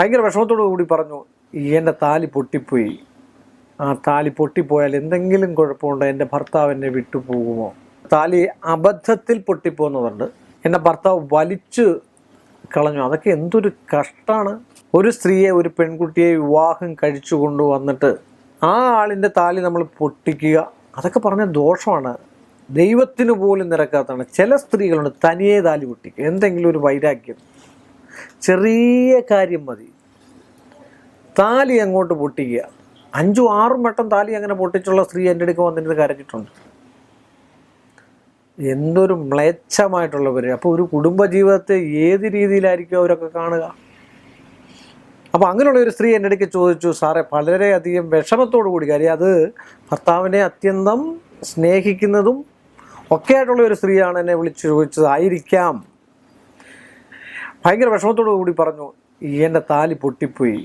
ഭയങ്കര വിഷമത്തോടു കൂടി പറഞ്ഞു എന്റെ താലി പൊട്ടിപ്പോയി. ആ താലി പൊട്ടിപ്പോയാൽ എന്തെങ്കിലും കുഴപ്പമുണ്ടോ? എന്റെ ഭർത്താവ് എന്നെ വിട്ടുപോകുമോ? താലി അബദ്ധത്തിൽ പൊട്ടിപ്പോകുന്നതുണ്ട് എന്റെ ഭർത്താവ് വലിച്ചു കളഞ്ഞു. അതൊക്കെ എന്തൊരു കഷ്ടമാണ് ഒരു സ്ത്രീയെ ഒരു പെൺകുട്ടിയെ വിവാഹം കഴിച്ചു കൊണ്ടുവന്നിട്ട് ആ ആളിന്റെ താലി നമ്മൾ പൊട്ടിക്കുക അതൊക്കെ പറഞ്ഞ ദോഷമാണ്. ദൈവത്തിന് പോലും നിരക്കാത്തതാണ്. ചില സ്ത്രീകളുണ്ട് തനിയെ താലി പൊട്ടിക്കുക. എന്തെങ്കിലും ഒരു വൈരാഗ്യം. ചെറിയ കാര്യം മതി. താലി അങ്ങോട്ട് പൊട്ടിക്കുക. അഞ്ചും ആറും വട്ടം താലി അങ്ങനെ പൊട്ടിച്ചുള്ള സ്ത്രീ എന്റെ അടുക്ക വന്നിട്ട് കരച്ചിട്ടുണ്ട്. എന്തൊരു മ്ലേച്ഛമായിട്ടുള്ളവർ അപ്പോൾ ഒരു കുടുംബജീവിതത്തെ ഏത് രീതിയിലായിരിക്കും അവരൊക്കെ കാണുക? അപ്പോൾ അങ്ങനെയുള്ള ഒരു സ്ത്രീ എന്റെ അടുക്ക് ചോദിച്ചു സാറേ വളരെയധികം വിഷമത്തോടു കൂടി കാര്യം. അത് ഭർത്താവിനെ അത്യന്തം സ്നേഹിക്കുന്നതും ഒക്കെ ആയിട്ടുള്ള ഒരു സ്ത്രീയാണ് എന്നെ വിളിച്ചു ചോദിച്ചത് ആയിരിക്കാം ഭയങ്കര വിഷമത്തോടു കൂടി പറഞ്ഞു എന്റെ താലി പൊട്ടിപ്പോയി.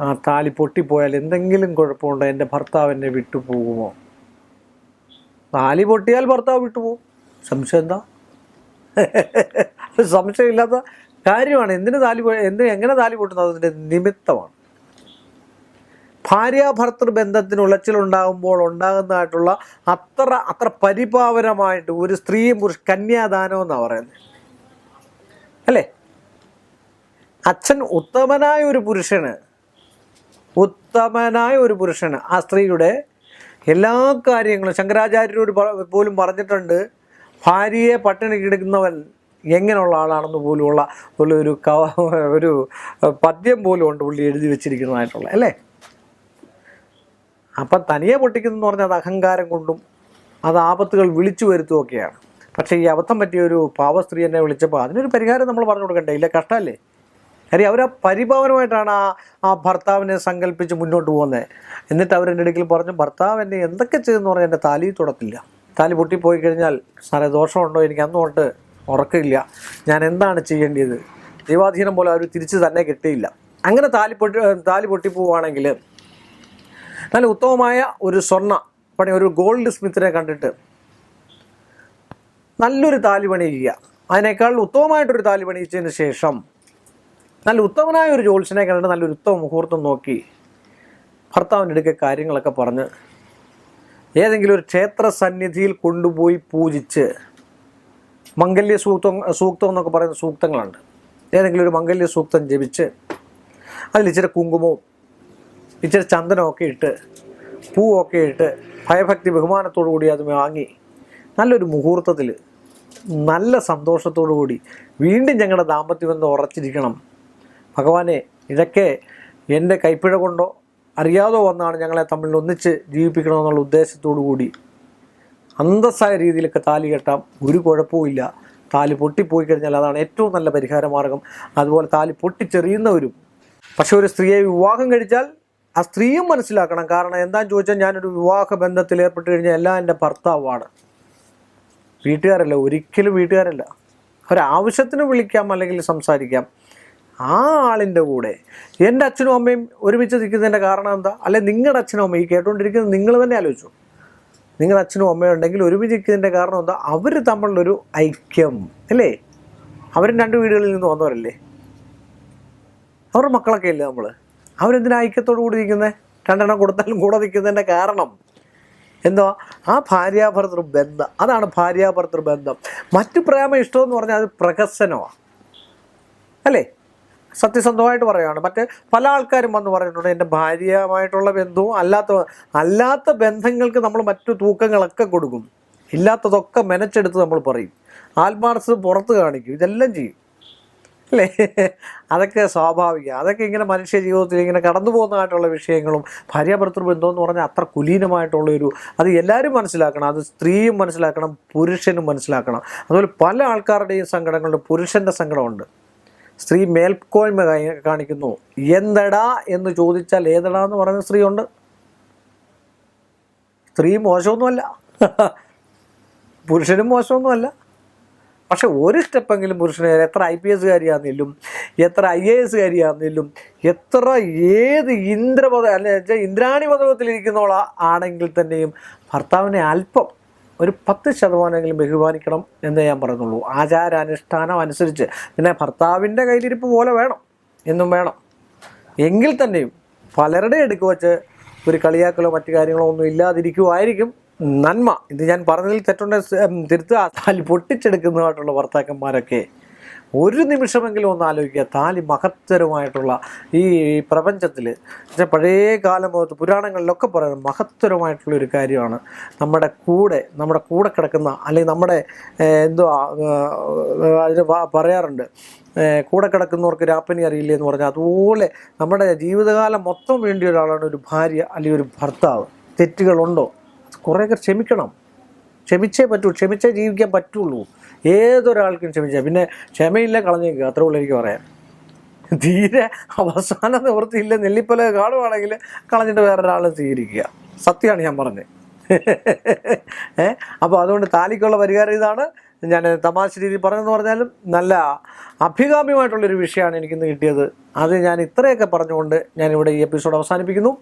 ആ താലി പൊട്ടിപ്പോയാൽ എന്തെങ്കിലും കുഴപ്പമുണ്ടോ? എന്റെ ഭർത്താവ് എന്നെ വിട്ടുപോകുമോ? താലി പൊട്ടിയാൽ ഭർത്താവ് വിട്ടുപോകും. സംശയം എന്താ? സംശയമില്ലാത്ത കാര്യമാണ്. എന്തിനു താലി എന്ത് എങ്ങനെ താലി പൊട്ടുന്നത്? അതിന്റെ നിമിത്തമാണ്. ഭാര്യ ഭർത്തൃ ബന്ധത്തിന് ഉളച്ചിലുണ്ടാകുമ്പോൾ ഉണ്ടാകുന്നതായിട്ടുള്ള അത്ര അത്ര പരിപാവനമായിട്ട് ഒരു സ്ത്രീയും പുരുഷ കന്യാദാനം എന്നാണ് പറയുന്നത്. അല്ലേ? അച്ഛൻ ഉത്തമനായ ഒരു പുരുഷന് ഉത്തമനായ ഒരു പുരുഷന് ആ സ്ത്രീയുടെ എല്ലാ കാര്യങ്ങളും ശങ്കരാചാര്യരോട് പോലും പറഞ്ഞിട്ടുണ്ട്. ഭാര്യയെ പട്ടിണി കിടക്കുന്നവൻ എങ്ങനെയുള്ള ആളാണെന്ന് പോലുമുള്ള ഉള്ള ഒരു കവ ഒരു പദ്യം പോലും ഉണ്ട് പുള്ളി എഴുതി വെച്ചിരിക്കുന്നതായിട്ടുള്ള അല്ലേ? അപ്പം തനിയെ പൊട്ടിക്കുന്നതെന്ന് പറഞ്ഞാൽ അത് അഹങ്കാരം കൊണ്ടും അത് ആപത്തുകൾ വിളിച്ചു വരുത്തുമൊക്കെയാണ് പക്ഷേ ഈ അബദ്ധം പറ്റിയ ഒരു പാവ സ്ത്രീ എന്നെ വിളിച്ചപ്പോൾ അതിനൊരു പരിഹാരം നമ്മൾ പറഞ്ഞു കൊടുക്കണ്ടേ? ഇല്ല കഷ്ടമല്ലേ? കാര്യം അവർ ആ പരിഭാവനമായിട്ടാണ് ആ ആ ഭർത്താവിനെ സങ്കല്പിച്ച് മുന്നോട്ട് പോകുന്നത് എന്നിട്ട് അവരെന്റെ അടുക്കൽ പറഞ്ഞു ഭർത്താവ് എന്നെ എന്തൊക്കെ ചെയ്തെന്ന് പറഞ്ഞാൽ എന്റെ താലി തുടത്തില്ല താലി പൊട്ടിപ്പോയി കഴിഞ്ഞാൽ സാറേ ദോഷമുണ്ടോ? എനിക്ക് അന്ന് തൊട്ട് ഉറക്കില്ല ഞാൻ എന്താണ് ചെയ്യേണ്ടത് ദൈവാധീനം പോലെ അവർ തിരിച്ച് തന്നെ കിട്ടിയില്ല. അങ്ങനെ താലി പൊട്ടി താലി പൊട്ടിപ്പോവുകയാണെങ്കിൽ നല്ല ഉത്തമമായ ഒരു സ്വർണ പണി ഒരു ഗോൾഡ് സ്മിത്തിനെ കണ്ടിട്ട് നല്ലൊരു താലി പണിയിക്കുക അതിനേക്കാൾ ഉത്തമമായിട്ടൊരു താലി പണിയിച്ചതിന് ശേഷം നല്ല ഉത്തമനായ ഒരു ജോത്സ്യനെ കണ്ടിട്ട് നല്ലൊരു ഉത്തമ മുഹൂർത്തം നോക്കി ഭർത്താവിന്റെ അടുക്കെ കാര്യങ്ങളൊക്കെ പറഞ്ഞ് ഏതെങ്കിലും ഒരു ക്ഷേത്ര സന്നിധിയിൽ കൊണ്ടുപോയി പൂജിച്ച് മംഗല്യ സൂക്തം സൂക്തം എന്നൊക്കെ പറയുന്ന സൂക്തങ്ങളുണ്ട്. ഏതെങ്കിലും ഒരു മംഗല്യ സൂക്തം ജപിച്ച് അതിൽ ഇച്ചിരി കുങ്കുമവും ഇച്ചിരി ചന്ദനമൊക്കെ ഇട്ട് പൂവൊക്കെ ഇട്ട് ഭയഭക്തി ബഹുമാനത്തോടു കൂടി അത് വാങ്ങി നല്ലൊരു മുഹൂർത്തത്തിൽ നല്ല സന്തോഷത്തോടു കൂടി വീണ്ടും ഞങ്ങളുടെ ദാമ്പത്യം ദാമ്പത്യബന്ധം ഉറച്ചിരിക്കണം. ഭഗവാനെ ഇതൊക്കെ എന്റെ കൈപ്പിഴ കൊണ്ടോ അറിയാതോ വന്നാണ് ഞങ്ങളെ തമ്മിൽ ഒന്നിച്ച് ജീവിപ്പിക്കണമെന്നുള്ള ഉദ്ദേശത്തോടു കൂടി. അന്തസ്സായ രീതിയിലൊക്കെ താലി കെട്ടാം. ഒരു കുഴപ്പവുമില്ല താലി പൊട്ടിപ്പോയി കഴിഞ്ഞാൽ അതാണ് ഏറ്റവും നല്ല പരിഹാരമാർഗം അതുപോലെ താലി പൊട്ടിച്ചെറിയുന്നവരും. പക്ഷെ ഒരു സ്ത്രീയെ വിവാഹം കഴിച്ചാൽ ആ സ്ത്രീയും മനസ്സിലാക്കണം. കാരണം എന്താന്ന് ചോദിച്ചാൽ ഞാനൊരു വിവാഹ ബന്ധത്തിൽ ഏർപ്പെട്ട് കഴിഞ്ഞാൽ എല്ലാം എന്റെ ഭർത്താവാണ്. വീട്ടുകാരല്ല ഒരിക്കലും വീട്ടുകാരല്ല. ഒരാവശ്യത്തിന് വിളിക്കാം അല്ലെങ്കിൽ സംസാരിക്കാം. ആ ആളിന്റെ കൂടെ. എന്റെ അച്ഛനും അമ്മയും ഒരുമിച്ച് നിൽക്കുന്നതിന്റെ കാരണം എന്താ? അല്ലെ നിങ്ങളുടെ അച്ഛനും അമ്മയും ഈ കേട്ടുകൊണ്ടിരിക്കുന്നത് നിങ്ങൾ തന്നെ ആലോചിച്ചു. നിങ്ങളുടെ അച്ഛനും അമ്മയും ഉണ്ടെങ്കിൽ ഒരുമിച്ച് നിൽക്കുന്നതിന്റെ കാരണം എന്താ? അവർ തമ്മിലുള്ളൊരു ഐക്യം അല്ലേ? അവരും രണ്ട് വീടുകളിൽ നിന്ന് വന്നവരല്ലേ? അവരുടെ മക്കളൊക്കെ ഇല്ലേ നമ്മൾ അവരെന്തിനാ ഐക്യത്തോടു കൂടി നിൽക്കുന്നത് രണ്ടെണ്ണം കൊടുത്താലും കൂടെ നിൽക്കുന്നതിന്റെ കാരണം എന്തോ? ആ ഭാര്യാഭർത്തൃ ബന്ധം. അതാണ് ഭാര്യാഭർത്തൃ ബന്ധം. മറ്റു പ്രേമ ഇഷ്ടമെന്ന് പറഞ്ഞാൽ അത് പ്രഹസനമാണ്. അല്ലേ? സത്യസന്ധമായിട്ട് പറയുകയാണ്. മറ്റേ പല ആൾക്കാരും വന്ന് പറയുന്നുണ്ട് എന്റെ ഭാര്യയുമായിട്ടുള്ള ബന്ധവും അല്ലാത്ത അല്ലാത്ത ബന്ധങ്ങൾക്ക് നമ്മൾ മറ്റു തൂക്കങ്ങളൊക്കെ കൊടുക്കും. ഇല്ലാത്തതൊക്കെ മെനച്ചെടുത്ത് നമ്മൾ പറയും. ആത്മാർത്ഥത പുറത്ത് കാണിക്കും. ഇതെല്ലാം ചെയ്യും. അല്ലേ? അതൊക്കെ സ്വാഭാവികം. അതൊക്കെ ഇങ്ങനെ മനുഷ്യ ജീവിതത്തിൽ ഇങ്ങനെ കടന്നു പോകുന്നതായിട്ടുള്ള വിഷയങ്ങളും ഭാര്യാഭർത്തൃ ബന്ധം എന്ന് പറഞ്ഞാൽ അത്ര കുലീനമായിട്ടുള്ള ഒരു അത് എല്ലാവരും മനസ്സിലാക്കണം. അത് സ്ത്രീയും മനസ്സിലാക്കണം പുരുഷനും മനസ്സിലാക്കണം. അതുപോലെ പല ആൾക്കാരുടെയും സങ്കടങ്ങളുണ്ട് പുരുഷന്റെ സങ്കടമുണ്ട്. സ്ത്രീ മേൽക്കോയ്മ കാണിക്കുന്നു. എന്തടാ? എന്ന് ചോദിച്ചാൽ ഏതടാ? എന്ന് പറയുന്ന സ്ത്രീയുണ്ട്. സ്ത്രീ മോശമൊന്നുമല്ല. പുരുഷനും മോശമൊന്നുമല്ല. പക്ഷെ ഒരു സ്റ്റെപ്പെങ്കിലും പുരുഷന് എത്ര ഐ പി എസ്കാരിയാണെങ്കിലും എത്ര ഐ എ എസ്കാരിയാണെങ്കിലും എത്ര ഏത് ഇന്ദ്രപദ അല്ലെ ഇന്ദ്രാണി പദവത്തിലിരിക്കുന്നോളാണെങ്കിൽ തന്നെയും ഭർത്താവിനെ അല്പം ഒരു പത്ത് ശതമാനമെങ്കിലും ബഹുമാനിക്കണം എന്നേ ഞാൻ പറയുന്നുള്ളൂ ആചാരാനുഷ്ഠാനം അനുസരിച്ച് പിന്നെ ഭർത്താവിന്റെ കയ്യിലിരിപ്പ് പോലെ വേണം എന്നും വേണം. എങ്കിൽ തന്നെയും പലരുടെ അടുക്ക് വച്ച് ഒരു കളിയാക്കലോ മറ്റു കാര്യങ്ങളോ ഒന്നും ഇല്ലാതിരിക്കുമായിരിക്കും നന്മ. ഇത് ഞാൻ പറഞ്ഞതിൽ തെറ്റുണ്ട് തിരുത്തുക പൊട്ടിച്ചെടുക്കുന്നതായിട്ടുള്ള ഭർത്താക്കന്മാരൊക്കെ ഒരു നിമിഷമെങ്കിലും ഒന്ന് ആലോചിക്കുക. താലി മഹത്തരമായിട്ടുള്ള ഈ പ്രപഞ്ചത്തിൽ പഴയ കാലം പുരാണങ്ങളിലൊക്കെ പറയുന്നത് മഹത്തരമായിട്ടുള്ള ഒരു കാര്യമാണ്. നമ്മുടെ കൂടെ നമ്മുടെ കൂടെ കിടക്കുന്ന അല്ലെങ്കിൽ നമ്മുടെ എന്തോ അതിന് പറയാറുണ്ട്. കൂടെ കിടക്കുന്നവർക്ക് രാപ്പനി അറിയില്ല എന്ന് പറഞ്ഞാൽ അതുപോലെ നമ്മുടെ ജീവിതകാലം മൊത്തം വേണ്ടിയ ഒരാളാണ് ഒരു ഭാര്യ അല്ലെങ്കിൽ ഒരു ഭർത്താവ്. തെറ്റുകളുണ്ടോ? കുറേയൊക്കെ ക്ഷമിക്കണം. ക്ഷമിച്ചേ പറ്റൂ ക്ഷമിച്ചേ ജീവിക്കാൻ പറ്റുള്ളൂ. ഏതൊരാൾക്കും ക്ഷമിച്ചാൽ പിന്നെ ക്ഷമയില്ല കളഞ്ഞേക്കുക അത്രേ ഉള്ളൂ എനിക്ക് പറയാൻ. തീരെ അവസാന നിവൃത്തിയില്ല നെല്ലിപ്പല കാണുവാണെങ്കിൽ കളഞ്ഞിട്ട് വേറൊരാളെ സ്വീകരിക്കുക. സത്യമാണ് ഞാൻ പറഞ്ഞത്. ഏഹ് അപ്പോൾ അതുകൊണ്ട് താലിക്കുള്ള പരിഹാരം ഇതാണ്. ഞാൻ തമാശ രീതിയിൽ പറഞ്ഞെന്ന് പറഞ്ഞാലും നല്ല അഭികാമ്യമായിട്ടുള്ളൊരു വിഷയമാണ് എനിക്കിന്ന് കിട്ടിയത്. അത് ഞാൻ ഇത്രയൊക്കെ പറഞ്ഞുകൊണ്ട് ഞാനിവിടെ ഈ എപ്പിസോഡ് അവസാനിപ്പിക്കുന്നു.